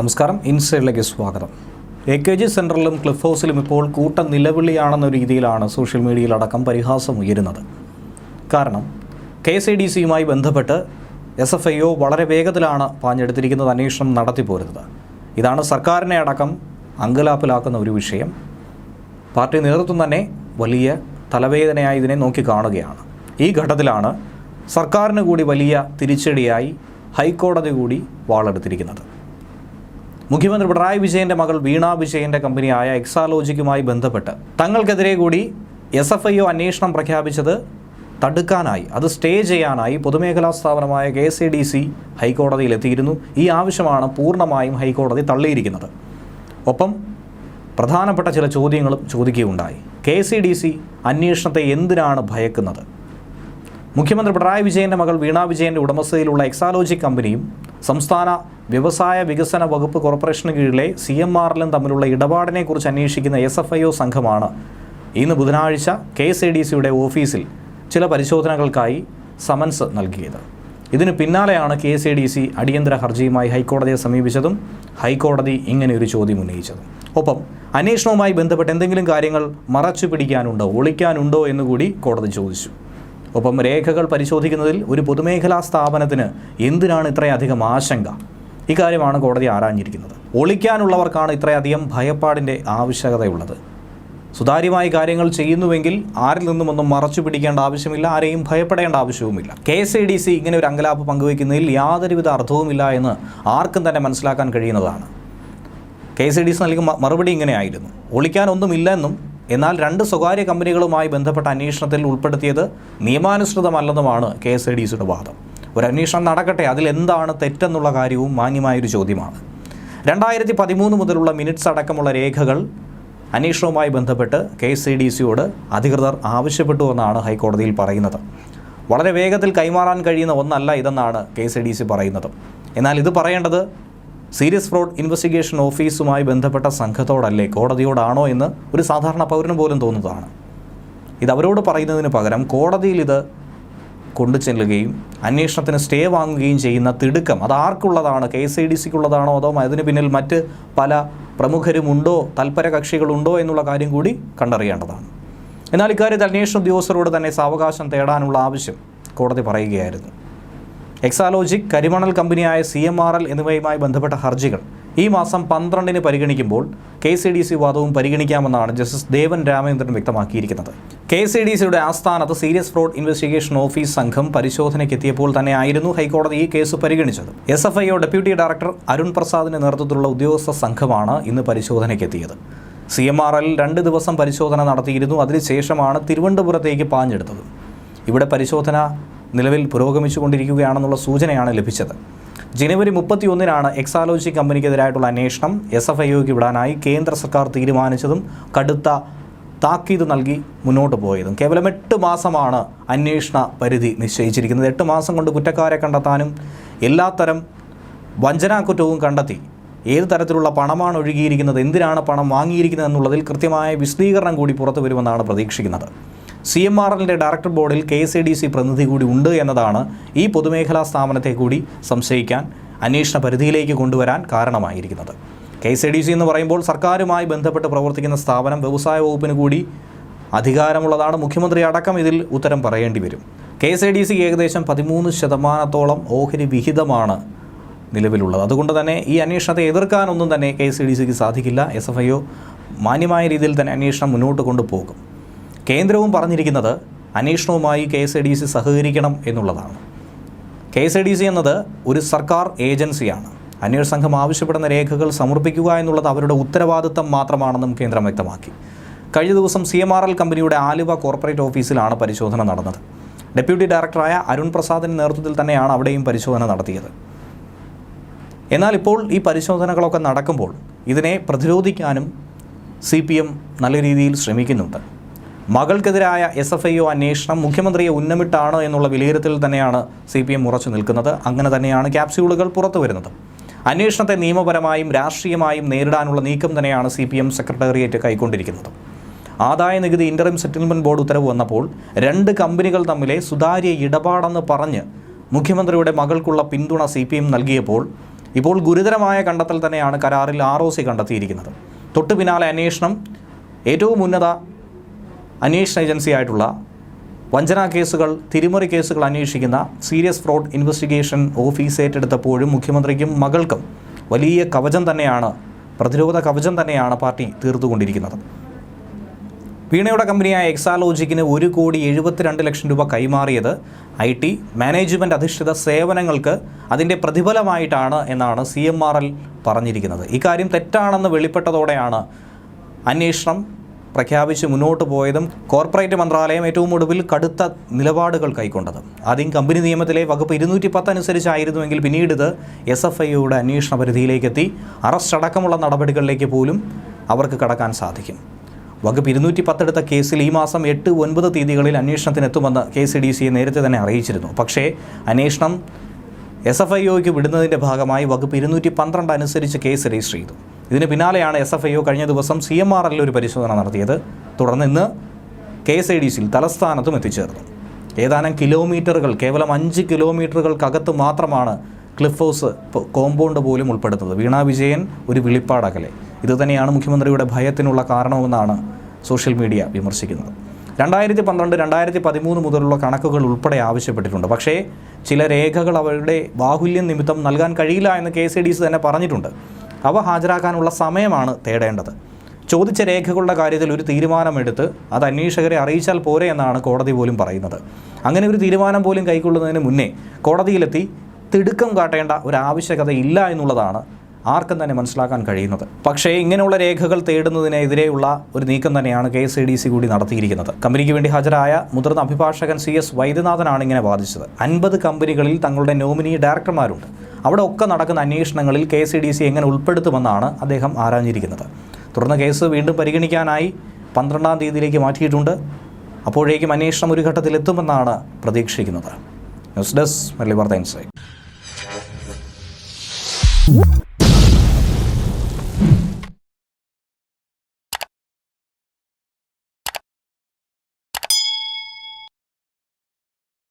നമസ്കാരം ഇൻസൈഡിലേക്ക് സ്വാഗതം. എ കെ ജി സെന്ററിലും ക്ലിഫ് ഹൗസിലും ഇപ്പോൾ കൂട്ട നിലവിളിയാണെന്ന രീതിയിലാണ് സോഷ്യൽ മീഡിയയിലടക്കം പരിഹാസം ഉയരുന്നത്. കാരണം കെ എസ് ഐ ഡി സിയുമായി ബന്ധപ്പെട്ട് എസ് എഫ് ഐ ഒ വളരെ വേഗത്തിലാണ് പാഞ്ഞെടുത്തിരിക്കുന്നത് അന്വേഷണം നടത്തിപ്പോരുന്നത് ഇതാണ് സർക്കാരിനെ അടക്കം അങ്കലാപ്പിലാക്കുന്ന ഒരു വിഷയം. പാർട്ടി നേതൃത്വം തന്നെ വലിയ തലവേദനയായി ഇതിനെ നോക്കി കാണുകയാണ്. ഈ ഘട്ടത്തിലാണ് സർക്കാരിന് കൂടി വലിയ തിരിച്ചടിയായി ഹൈക്കോടതി കൂടി വാളെടുത്തിരിക്കുന്നത്. മുഖ്യമന്ത്രി പിണറായി വിജയന്റെ മകൾ വീണ വിജയന്റെ കമ്പനിയായ എക്സാലോജിക്കുമായി ബന്ധപ്പെട്ട് തങ്ങൾക്കെതിരെ കൂടി എസ് എഫ് ഐ ഒ അന്വേഷണം പ്രഖ്യാപിച്ചത് തടുക്കാനായി അത് സ്റ്റേ ചെയ്യാനായി പൊതുമേഖലാ സ്ഥാപനമായ K S E D C ഹൈക്കോടതിയിലെത്തിയിരുന്നു. ഈ ആവശ്യമാണ് പൂർണമായും ഹൈക്കോടതി തള്ളിയിരിക്കുന്നത്. ഒപ്പം പ്രധാനപ്പെട്ട ചില ചോദ്യങ്ങളും ചോദിക്കുകയുണ്ടായി. കെ സി ഡി സി അന്വേഷണത്തെ എന്തിനാണ് ഭയക്കുന്നത്? മുഖ്യമന്ത്രി പിണറായി വിജയന്റെ മകൾ വീണ വിജയന്റെ ഉടമസ്ഥതയിലുള്ള എക്സാലോജി കമ്പനിയും സംസ്ഥാന വ്യവസായ വികസന വകുപ്പ് കോർപ്പറേഷന് കീഴിലെ സി എം ആറിലും തമ്മിലുള്ള ഇടപാടിനെക്കുറിച്ച് അന്വേഷിക്കുന്ന എസ് എഫ് ഐ ഒ സംഘമാണ് ഇന്ന് ബുധനാഴ്ച കെ എസ് എ ഡി സിയുടെ ഓഫീസിൽ ചില പരിശോധനകൾക്കായി സമൻസ് നൽകിയത്. ഇതിന് പിന്നാലെയാണ് K S A D C അടിയന്തര ഹർജിയുമായി ഹൈക്കോടതിയെ സമീപിച്ചതും ഹൈക്കോടതി ഇങ്ങനെ ഒരു ചോദ്യം ഉന്നയിച്ചതും. ഒപ്പം അന്വേഷണവുമായി ബന്ധപ്പെട്ട് എന്തെങ്കിലും കാര്യങ്ങൾ മറച്ചു പിടിക്കാനുണ്ടോ ഒളിക്കാനുണ്ടോ എന്നുകൂടി കോടതി ചോദിച്ചു. ഒപ്പം രേഖകൾ പരിശോധിക്കുന്നതിൽ ഒരു പൊതുമേഖലാ സ്ഥാപനത്തിന് എന്തിനാണ് ഇത്രയധികം ആശങ്ക? ഇക്കാര്യമാണ് കോടതി ആരാഞ്ഞിരിക്കുന്നത്. ഒളിക്കാനുള്ളവർക്കാണ് ഇത്രയധികം ഭയപ്പാടിന്റെ ആവശ്യകതയുള്ളത്. സുതാര്യമായി കാര്യങ്ങൾ ചെയ്യുന്നുവെങ്കിൽ ആരിൽ നിന്നും ഒന്നും മറച്ചു പിടിക്കേണ്ട ആവശ്യമില്ല ആരെയും ഭയപ്പെടേണ്ട ആവശ്യവുമില്ല. K S I D C ഇങ്ങനെ ഒരു അങ്കലാപ്പ് പങ്കുവയ്ക്കുന്നതിൽ യാതൊരുവിധ അർത്ഥവുമില്ല എന്ന് ആർക്കും തന്നെ മനസ്സിലാക്കാൻ കഴിയുന്നതാണ്. K S I D C നൽകുന്ന മറുപടി ഇങ്ങനെയായിരുന്നു. ഒളിക്കാനൊന്നുമില്ലെന്നും എന്നാൽ രണ്ട് സ്വകാര്യ കമ്പനികളുമായി ബന്ധപ്പെട്ട അന്വേഷണത്തിൽ ഉൾപ്പെടുത്തിയത് നിയമാനുസൃതമല്ലെന്നുമാണ് കെ എസ് ഐ ഡി സിയുടെ വാദം. ഒരു അന്വേഷണം നടക്കട്ടെ അതിൽ എന്താണ് തെറ്റെന്നുള്ള കാര്യവും മാന്യമായൊരു ചോദ്യമാണ്. രണ്ടായിരത്തി പതിമൂന്ന് മുതലുള്ള മിനിറ്റ്സ് അടക്കമുള്ള രേഖകൾ അന്വേഷണവുമായി ബന്ധപ്പെട്ട് കെ എസ് ഐ ഡി സിയോട് അധികൃതർ ആവശ്യപ്പെട്ടു എന്നാണ് ഹൈക്കോടതിയിൽ പറയുന്നത്. വളരെ വേഗത്തിൽ കൈമാറാൻ കഴിയുന്ന ഒന്നല്ല ഇതെന്നാണ് K S I D C പറയുന്നത്. എന്നാൽ ഇത് പറയേണ്ടത് സീരിയസ് ഫ്രോഡ് ഇൻവെസ്റ്റിഗേഷൻ ഓഫീസുമായി ബന്ധപ്പെട്ട സംഘത്തോടല്ലേ കോടതിയോടാണോ എന്ന് ഒരു സാധാരണ പൗരന് പോലും തോന്നുന്നതാണ്. ഇത് അവരോട് പറയുന്നതിന് പകരം കോടതിയിൽ ഇത് കൊണ്ടു ചെല്ലുകയും അന്വേഷണത്തിന് സ്റ്റേ വാങ്ങുകയും ചെയ്യുന്ന തിടുക്കം അത് ആർക്കുള്ളതാണ്? കെ എസ് ഐ ഡി സിക്കുള്ളതാണോ അതോ അതിന് പിന്നിൽ മറ്റ് പല പ്രമുഖരുമുണ്ടോ തൽപര കക്ഷികളുണ്ടോ എന്നുള്ള കാര്യം കൂടി കണ്ടറിയേണ്ടതാണ്. എന്നാൽ ഇക്കാര്യത്തിൽ അന്വേഷണ ഉദ്യോഗസ്ഥരോട് തന്നെ സാവകാശം തേടാനുള്ള ആവശ്യം കോടതി പറയുകയായിരുന്നു. എക്സാലോജിക് കരിമണൽ കമ്പനിയായ സി എം ആർ എൽ എന്നിവയുമായി ബന്ധപ്പെട്ട ഹർജികൾ ഈ മാസം പന്ത്രണ്ടിന് പരിഗണിക്കുമ്പോൾ കെ സി ഡി സി വാദവും പരിഗണിക്കാമെന്നാണ് ജസ്റ്റിസ് ദേവൻ രാമചന്ദ്രൻ വ്യക്തമാക്കിയിരിക്കുന്നത്. കെ സി ഡി സിയുടെ ആസ്ഥാനത്ത് സീരിയസ് ഫ്രോഡ് ഇൻവെസ്റ്റിഗേഷൻ ഓഫീസ് സംഘം പരിശോധനയ്ക്കെത്തിയപ്പോൾ തന്നെ ആയിരുന്നു ഹൈക്കോടതി ഈ കേസ് പരിഗണിച്ചത്. S F I O deputy director Arun പ്രസാദിന്റെ നേതൃത്വത്തിലുള്ള ഉദ്യോഗസ്ഥ സംഘമാണ് ഇന്ന് പരിശോധനയ്ക്കെത്തിയത്. സി എം ആർ എൽ രണ്ട് ദിവസം പരിശോധന നടത്തിയിരുന്നു അതിനുശേഷമാണ് തിരുവനന്തപുരത്തേക്ക് പാഞ്ഞെടുത്തത്. ഇവിടെ പരിശോധന നിലവിൽ പുരോഗമിച്ചുകൊണ്ടിരിക്കുകയാണെന്നുള്ള സൂചനയാണ് ലഭിച്ചത്. ജനുവരി മുപ്പത്തിയൊന്നിനാണ് എക്സാലോജി കമ്പനിക്കെതിരായിട്ടുള്ള അന്വേഷണം എസ് എഫ് ഐ ഒക്ക് വിടാനായി കേന്ദ്ര സർക്കാർ തീരുമാനിച്ചതും കടുത്ത താക്കീത് നൽകി മുന്നോട്ട് പോയതും. കേവലം എട്ട് മാസമാണ് അന്വേഷണ പരിധി നിശ്ചയിച്ചിരിക്കുന്നത്. എട്ട് മാസം കൊണ്ട് കുറ്റക്കാരെ കണ്ടെത്താനും എല്ലാത്തരം വഞ്ചനാക്കുറ്റവും കണ്ടെത്തി. ഏത് തരത്തിലുള്ള പണമാണ് ഒഴുകിയിരിക്കുന്നത്? എന്തിനാണ് പണം വാങ്ങിയിരിക്കുന്നത് എന്നുള്ളതിൽ കൃത്യമായ വിശദീകരണം കൂടി പുറത്തു വരുമെന്നാണ് പ്രതീക്ഷിക്കുന്നത്. സി എം ആർ എല്ലിന്റെ ഡയറക്ടർ ബോർഡിൽ K S A D C പ്രതിനിധി കൂടി ഉണ്ട് എന്നതാണ് ഈ പൊതുമേഖലാ സ്ഥാപനത്തെ കൂടി സംശയിക്കാൻ അന്വേഷണ പരിധിയിലേക്ക് കൊണ്ടുവരാൻ കാരണമായിരിക്കുന്നത്. K S A D C എന്ന് പറയുമ്പോൾ സർക്കാരുമായി ബന്ധപ്പെട്ട് പ്രവർത്തിക്കുന്ന സ്ഥാപനം വ്യവസായ വകുപ്പിന് കൂടി അധികാരമുള്ളതാണ്. മുഖ്യമന്ത്രി അടക്കം ഇതിൽ ഉത്തരം പറയേണ്ടി വരും. K S I D C ഏകദേശം പതിമൂന്ന് ശതമാനത്തോളം ഓഹരി വിഹിതമാണ് നിലവിലുള്ളത്. അതുകൊണ്ട് തന്നെ ഈ അന്വേഷണത്തെ എതിർക്കാനൊന്നും തന്നെ കെ എസ് ഐ ഡി സിക്ക് സാധിക്കില്ല. എസ് എഫ് ഐ ഒ മാന്യമായ രീതിയിൽ തന്നെ അന്വേഷണം മുന്നോട്ട് കൊണ്ടുപോകും. കേന്ദ്രവും പറഞ്ഞിരിക്കുന്നത് അന്വേഷണവുമായി K S A D C സഹകരിക്കണം എന്നുള്ളതാണ്. K S A D C എന്നത് ഒരു സർക്കാർ ഏജൻസിയാണ്. അന്വേഷണ സംഘം ആവശ്യപ്പെടുന്ന രേഖകൾ സമർപ്പിക്കുക എന്നുള്ളത് അവരുടെ ഉത്തരവാദിത്തം മാത്രമാണെന്നും കേന്ദ്രം വ്യക്തമാക്കി. കഴിഞ്ഞ ദിവസം സി എം ആർ എൽ കമ്പനിയുടെ ആലുവ കോർപ്പറേറ്റ് ഓഫീസിലാണ് പരിശോധന നടന്നത്. ഡെപ്യൂട്ടി ഡയറക്ടറായ അരുൺ പ്രസാദിന്റെ നേതൃത്വത്തിൽ തന്നെയാണ് അവിടെയും പരിശോധന നടത്തിയത്. എന്നാൽ ഇപ്പോൾ ഈ പരിശോധനകളൊക്കെ നടക്കുമ്പോൾ ഇതിനെ പ്രതിരോധിക്കാനും സി പി എം നല്ല രീതിയിൽ ശ്രമിക്കുന്നുണ്ട്. മകൾക്കെതിരായ എസ് എഫ് ഐ ഒ അന്വേഷണം മുഖ്യമന്ത്രിയെ ഉന്നമിട്ടാണ് എന്നുള്ള വിലയിരുത്തൽ തന്നെയാണ് സി പി എം ഉറച്ചു നിൽക്കുന്നത്. അങ്ങനെ തന്നെയാണ് ക്യാപ്സ്യൂളുകൾ പുറത്തു വരുന്നത്. അന്വേഷണത്തെ നിയമപരമായും രാഷ്ട്രീയമായും നേരിടാനുള്ള നീക്കം തന്നെയാണ് സി പി എം സെക്രട്ടേറിയറ്റ് കൈക്കൊണ്ടിരിക്കുന്നത്. ആദായ നികുതി ഇന്ററിം സെറ്റിൽമെന്റ് ബോർഡ് ഉത്തരവ് വന്നപ്പോൾ രണ്ട് കമ്പനികൾ തമ്മിലെ സുതാര്യ ഇടപാടെന്ന് പറഞ്ഞ് മുഖ്യമന്ത്രിയുടെ മകൾക്കുള്ള പിന്തുണ സി പി എം നൽകിയപ്പോൾ ഇപ്പോൾ ഗുരുതരമായ കണ്ടെത്തൽ തന്നെയാണ് കരാറിൽ ആർ ഒ സി കണ്ടെത്തിയിരിക്കുന്നത്. തൊട്ടു പിന്നാലെ അന്വേഷണം ഏറ്റവും ഉന്നത അന്വേഷണ ഏജൻസിയായിട്ടുള്ള വഞ്ചനാ കേസുകൾ തിരിമറി കേസുകൾ അന്വേഷിക്കുന്ന സീരിയസ് ഫ്രോഡ് ഇൻവെസ്റ്റിഗേഷൻ ഓഫീസ് ഏറ്റെടുത്തപ്പോഴും മുഖ്യമന്ത്രിക്കും മകൾക്കും വലിയ കവചം തന്നെയാണ് പ്രതിരോധ കവചം തന്നെയാണ് പാർട്ടി തീർത്തുകൊണ്ടിരിക്കുന്നത്. വീണയുടെ കമ്പനിയായ എക്സാലോജിക്കിന് ഒരു കോടി എഴുപത്തിരണ്ട് ലക്ഷം രൂപ കൈമാറിയത് ഐ ടി മാനേജ്മെന്റ് അധിഷ്ഠിത സേവനങ്ങൾക്ക് അതിന്റെ പ്രതിഫലമായിട്ടാണ് എന്നാണ് സി എം ആർ എൽ പറഞ്ഞിരിക്കുന്നത്. ഇക്കാര്യം തെറ്റാണെന്ന് വെളിപ്പെട്ടതോടെയാണ് അന്വേഷണം പ്രഖ്യാപിച്ച് മുന്നോട്ട് പോയതും കോർപ്പറേറ്റ് മന്ത്രാലയം ഏറ്റവും ഒടുവിൽ കടുത്ത നിലപാടുകൾ കൈക്കൊണ്ടത്. ആദ്യം കമ്പനി നിയമത്തിലെ വകുപ്പ് ഇരുന്നൂറ്റി പത്ത് അനുസരിച്ചായിരുന്നുവെങ്കിൽ പിന്നീട് ഇത് എസ് എഫ് ഐയുടെ അന്വേഷണ പരിധിയിലേക്കെത്തി. അറസ്റ്റ് അടക്കമുള്ള നടപടികളിലേക്ക് പോലും അവർക്ക് കടക്കാൻ സാധിക്കും. വകുപ്പ് ഇരുന്നൂറ്റി പത്തെടുത്ത കേസിൽ ഈ മാസം എട്ട് ഒൻപത് തീയതികളിൽ അന്വേഷണത്തിനെത്തുമെന്ന് കെ സി ഡി സിയെ നേരത്തെ തന്നെ അറിയിച്ചിരുന്നു. പക്ഷേ അന്വേഷണം എസ് എഫ് ഐ ഒക്ക് വിടുന്നതിന്റെ ഭാഗമായി വകുപ്പ് ഇരുന്നൂറ്റി പന്ത്രണ്ട് അനുസരിച്ച് കേസ് രജിസ്റ്റർ ചെയ്തു. ഇതിന് പിന്നാലെയാണ് എസ് എഫ് ഐ ഒ കഴിഞ്ഞ ദിവസം സി എം ആർ എല്ലിൽ ഒരു പരിശോധന നടത്തിയത്. തുടർന്ന് ഇന്ന് കെ എസ് ഐ ഡി സിയിൽ തലസ്ഥാനത്തും എത്തിച്ചേർന്നു. ഏതാനും കിലോമീറ്ററുകൾ കേവലം അഞ്ച് കിലോമീറ്ററുകൾക്കകത്ത് മാത്രമാണ് ക്ലിഫ് ഹൗസ് കോമ്പൗണ്ട് പോലും ഉൾപ്പെടുന്നത്. വീണ വിജയൻ ഒരു വിളിപ്പാടകലെ. ഇതുതന്നെയാണ് മുഖ്യമന്ത്രിയുടെ ഭയത്തിനുള്ള കാരണമെന്നാണ് സോഷ്യൽ മീഡിയ വിമർശിക്കുന്നത്. രണ്ടായിരത്തി പന്ത്രണ്ട് രണ്ടായിരത്തി പതിമൂന്ന് മുതലുള്ള കണക്കുകൾ ഉൾപ്പെടെ ആവശ്യപ്പെട്ടിട്ടുണ്ട്. പക്ഷേ ചില രേഖകൾ അവരുടെ ബാഹുല്യം നിമിത്തം നൽകാൻ കഴിയില്ല എന്ന് കെ സി ഡി സി തന്നെ പറഞ്ഞിട്ടുണ്ട്. അവ ഹാജരാക്കാനുള്ള സമയമാണ് തേടേണ്ടത്. ചോദിച്ച രേഖകളുടെ കാര്യത്തിൽ ഒരു തീരുമാനമെടുത്ത് അത് അന്വേഷകരെ അറിയിച്ചാൽ പോരെ എന്നാണ് കോടതി പോലും പറയുന്നത്. അങ്ങനെ ഒരു തീരുമാനം പോലും കൈക്കൊള്ളുന്നതിന് മുന്നേ കോടതിയിലെത്തി തിടുക്കം കാട്ടേണ്ട ഒരു ആവശ്യകത ഇല്ല എന്നുള്ളതാണ് ആർക്കും തന്നെ മനസ്സിലാക്കാൻ കഴിയുന്നത്. പക്ഷേ ഇങ്ങനെയുള്ള രേഖകൾ തേടുന്നതിനെതിരെയുള്ള ഒരു നീക്കം തന്നെയാണ് കെ എസ് ഡി സി കൂടി നടത്തിയിരിക്കുന്നത്. കമ്പനിക്ക് വേണ്ടി ഹാജരായ മുതിർന്ന അഭിഭാഷകൻ സി എസ് വൈദ്യനാഥനാണ് ഇങ്ങനെ വാദിച്ചത്. അൻപത് കമ്പനികളിൽ തങ്ങളുടെ നോമിനി ഡയറക്ടർമാരുണ്ട്. അവിടെ ഒക്കെ നടക്കുന്ന അന്വേഷണങ്ങളിൽ കെ സി ഡി സി എങ്ങനെ ഉൾപ്പെടുത്തുമെന്നാണ് അദ്ദേഹം ആരാഞ്ഞിരിക്കുന്നത്. തുടർന്ന് കേസ് വീണ്ടും പരിഗണിക്കാനായി പന്ത്രണ്ടാം തീയതിയിലേക്ക് മാറ്റിയിട്ടുണ്ട്. അപ്പോഴേക്കും അന്വേഷണം ഒരു ഘട്ടത്തിലെത്തുമെന്നാണ് പ്രതീക്ഷിക്കുന്നത്. ന്യൂസ് ഡെസ്ക് മലബാർ വാർത്ത ഇൻസൈറ്റ്.